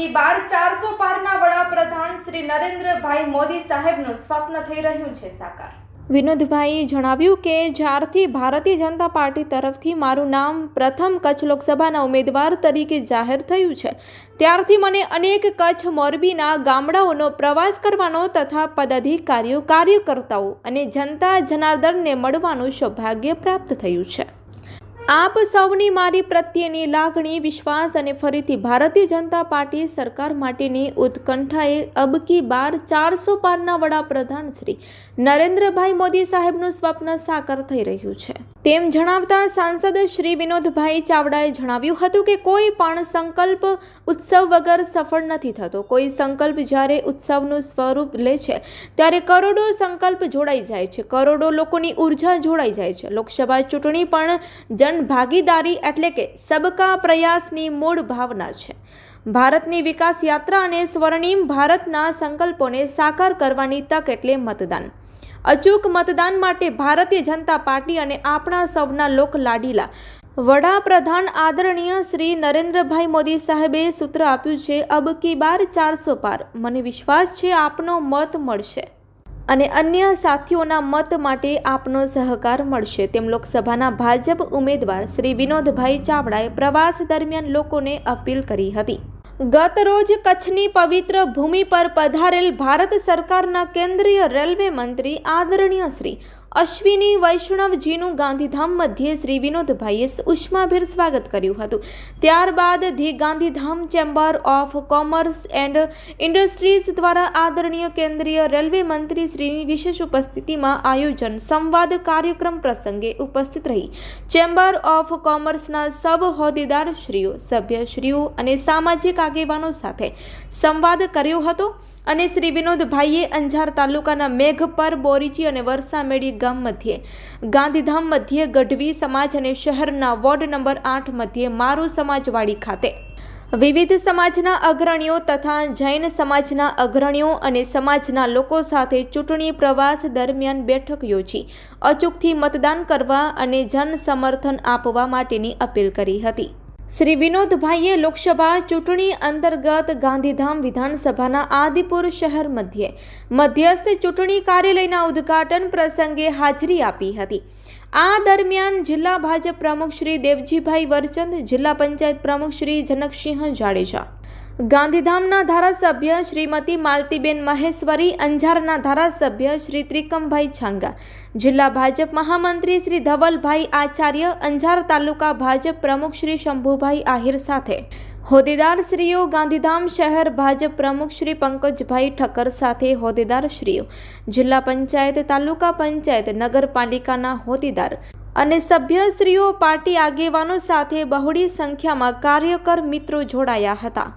કી બાર ચારસો પારના વડાપ્રધાન શ્રી નરેન્દ્રભાઈ મોદી સાહેબનું સ્વપ્ન થઈ રહ્યું છે સાકાર. વિનોદભાઈએ જણાવ્યું કે જ્યારથી ભારતીય જનતા પાર્ટી તરફથી મારું નામ પ્રથમ કચ્છ લોકસભાના ઉમેદવાર તરીકે જાહેર થયું છે, ત્યારથી મને અનેક કચ્છ મોરબીના ગામડાઓનો પ્રવાસ કરવાનો તથા પદાધિકારીઓ, કાર્યકર્તાઓ અને જનતા જનાર્દનને મળવાનું સૌભાગ્ય પ્રાપ્ત થયું છે. આપ સૌની મારી પ્રત્યેની લાગણી, વિશ્વાસ અને ફરીથી ભારતીય જનતા પાર્ટી સરકાર માટેની ઉત્કંઠાએ અબકી બાર ચારસો પારના વડાપ્રધાન શ્રી નરેન્દ્રભાઈ મોદી સાહેબનું સ્વપ્ન સાકાર થઈ રહ્યું છે. તેમ જણાવતા સાંસદ શ્રી વિનોદભાઈ ચાવડાએ જણાવ્યું હતું કે કોઈ પણ સંકલ્પ ઉત્સવ વગર સફળ નથી થતો. કોઈ સંકલ્પ જ્યારે ઉત્સવનું સ્વરૂપ લે છે, ત્યારે કરોડો સંકલ્પ જોડાઈ જાય છે. કરોડો લોકોની ઊર્જા જોડાઈ જાય છે. લોકસભા ચૂંટણી પણ જનભાગીદારી એટલે કે સબકા પ્રયાસની મૂળ ભાવના છે. ભારતની વિકાસ યાત્રા અને સ્વર્ણિમ ભારતના સંકલ્પોને સાકાર કરવાની તક એટલે મતદાન. અચૂક મતદાન માટે ભારતીય જનતા પાર્ટી અને આપણા સૌના લોક લાડીલા. વડાપ્રધાન આદરણીય શ્રી નરેન્દ્રભાઈ મોદી સાહેબે સૂત્ર આપ્યું છે, અબ કી બાર ચારસો પાર. મને વિશ્વાસ છે, આપનો મત મળશે. અને અન્ય સાથીઓના મત માટે આપનો સહકાર મળશે. તેમ લોકસભાના ભાજપ ઉમેદવાર શ્રી વિનોદભાઈ ચાવડાએ પ્રવાસ દરમિયાન લોકોને અપીલ કરી હતી. ગત રોજ કચ્છની પવિત્ર ભૂમિ પર પધારેલ ભારત સરકારના કેન્દ્રીય રેલવે મંત્રી આદરણીય શ્રી અશ્વિની વૈષ્ણવજીનું ગાંધીધામ મધ્યે શ્રી વિનોદભાઈએ ઉષ્માભેર સ્વાગત કર્યું હતું. ત્યારબાદ the Gandhidham chamber of commerce and industries દ્વારા આદરણીય કેન્દ્રીય રેલવે મંત્રી શ્રીની વિશેષ ઉપસ્થિતિમાં આયોજન સંવાદ કાર્યક્રમ પ્રસંગે ઉપસ્થિત રહી. ચેમ્બર ઓફ કોમર્સના સબ હોદ્દેદારશ્રીઓ સભ્યશ્રીઓ અને સામાજિક આગેવાનો સાથે સંવાદ કર્યો હતો. અને શ્રી વિનોદભાઈએ અંજાર તાલુકાના મેઘપર, બોરીચી અને વરસામેડી ગામ મધ્યે, ગાંધીધામ મધ્યે ગઢવી સમાજ અને શહેરના વોર્ડ નંબર આઠ મધ્યે મારો સમાજવાડી ખાતે. વિવિધ સમાજના અગ્રણીઓ તથા જૈન સમાજના અગ્રણીઓ અને સમાજના લોકો સાથે ચૂંટણી પ્રવાસ દરમિયાન બેઠક યોજી, અચૂકથી મતદાન કરવા અને જન સમર્થન આપવા માટેની અપીલ કરી હતી. શ્રી વિનોદભાઈએ લોકસભા ચૂંટણી અંતર્ગત ગાંધીધામ વિધાનસભાના આદિપુર શહેર મધ્યે મધ્યસ્થ ચૂંટણી કાર્યાલયના ઉદ્ઘાટન પ્રસંગે હાજરી આપી હતી. આ દરમિયાન જિલ્લા ભાજપ પ્રમુખ શ્રી દેવજીભાઈ વરચંદ, જિલ્લા પંચાયત પ્રમુખ શ્રી જનકસિંહ જાડેજા ગાંધીધામના ધારાસભ્ય શ્રીમતી માલતીબેન મહેશ્વરી, અંજારના ધારાસભ્ય શ્રી ત્રિકમભાઈ છાંગા, જિલ્લા ભાજપ મહામંત્રી શ્રી ધવલભાઈ આચાર્ય, અંજાર તાલુકા ભાજપ પ્રમુખ શ્રી શંભુભાઈ આહિર સાથે. હોદ્દેદારશ્રીઓ ગાંધીધામ શહેર ભાજપ પ્રમુખ શ્રી પંકજભાઈ ઠક્કર સાથે હોદ્દેદારશ્રીઓ જિલ્લા પંચાયત, તાલુકા પંચાયત, નગરપાલિકાના હોદ્દેદાર અને સભ્યશ્રીઓ પાર્ટી આગેવાનો સાથે બહોળી સંખ્યામાં કાર્યકર મિત્રો જોડાયા હતા.